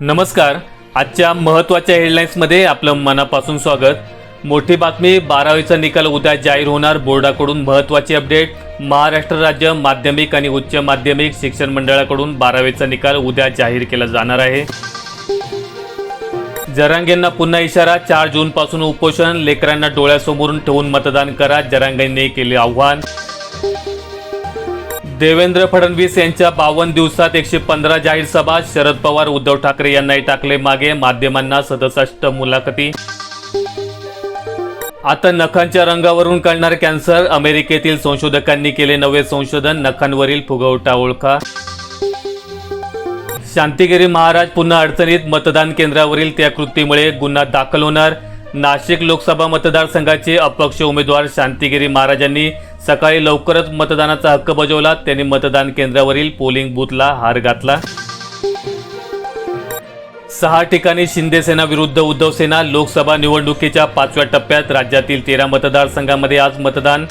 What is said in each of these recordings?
नमस्कार. आजच्या महत्त्वाच्या हेडलाईन्समध्ये आपलं मनापासून स्वागत. मोठी बातमी बारावीचा निकाल उद्या जाहीर होणार. बोर्डाकडून महत्त्वाची अपडेट महाराष्ट्र राज्य माध्यमिक आणि उच्च माध्यमिक शिक्षण मंडळाकडून बारावीचा निकाल उद्या जाहीर केला जाणार आहे. जरांगेंना पुन्हा इशारा. चार जून पासून उपोषण. लेकरांना डोळ्यासमोरून ठेवून मतदान करा. जरांगेंनी केले आव्हान. देवेंद्र फडणवीस यांच्या बावन्न दिवसात एकशे पंधरा जाहीर सभा शरद पवार उद्धव ठाकरे यांनाही टाकले मागे माध्यमांना सदसष्ट मुलाखती. आता नखांच्या रंगावरून कळणार कॅन्सर. अमेरिकेतील संशोधकांनी केले नवे संशोधन नखांवरील फुगवटा ओळखा. शांतिगिरी महाराज पुन्हा अडचणीत मतदान केंद्रावरील त्या कृतीमुळे गुन्हा दाखल होणार. नाशिक लोकसभा मतदारसंघाचे अपक्ष उमेदवार शांतिगिरी महाराजांनी सकाळी लवकरच मतदानाचा हक्क बजावला. त्यांनी मतदान केंद्रावरील पोलिंग बूथला हार घातला. सहा ठिकाणी शिंदेसेना विरुद्ध उद्धव सेना लोकसभा निवडणुकीच्या पाचव्या टप्प्यात राज्यातील तेरा मतदारसंघामध्ये आज मतदान.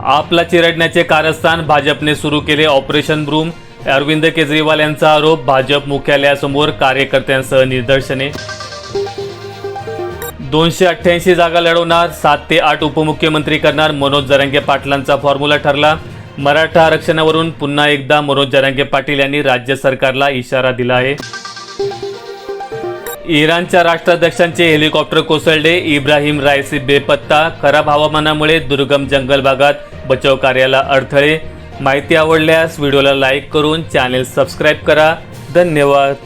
आपला चिरडण्याचे कारस्थान भाजपने सुरू केले ऑपरेशन ब्रूम. अरविंद केजरीवाल यांचा आरोप भाजप मुख्यालयासमोर कार्यकर्त्यांसह निदर्शने. दोनशे अठ्ठ्याऐंशी जागा लढवणार सात ते आठ उपमुख्यमंत्री करणार मनोज जरांगे पाटलांचा फॉर्म्युला ठरला. मराठा आरक्षणावरून पुन्हा एकदा मनोज जरांगे पाटील यांनी राज्य सरकारला इशारा दिला आहे. इराणच्या राष्ट्राध्यक्षांचे हेलिकॉप्टर कोसळले. इब्राहिम रायसी बेपत्ता. खराब हवामानामुळे दुर्गम जंगल भागात बचाव कार्याला अडथळे. माहिती आवडल्यास व्हिडिओला लाईक करून चॅनेल सबस्क्राईब करा. धन्यवाद.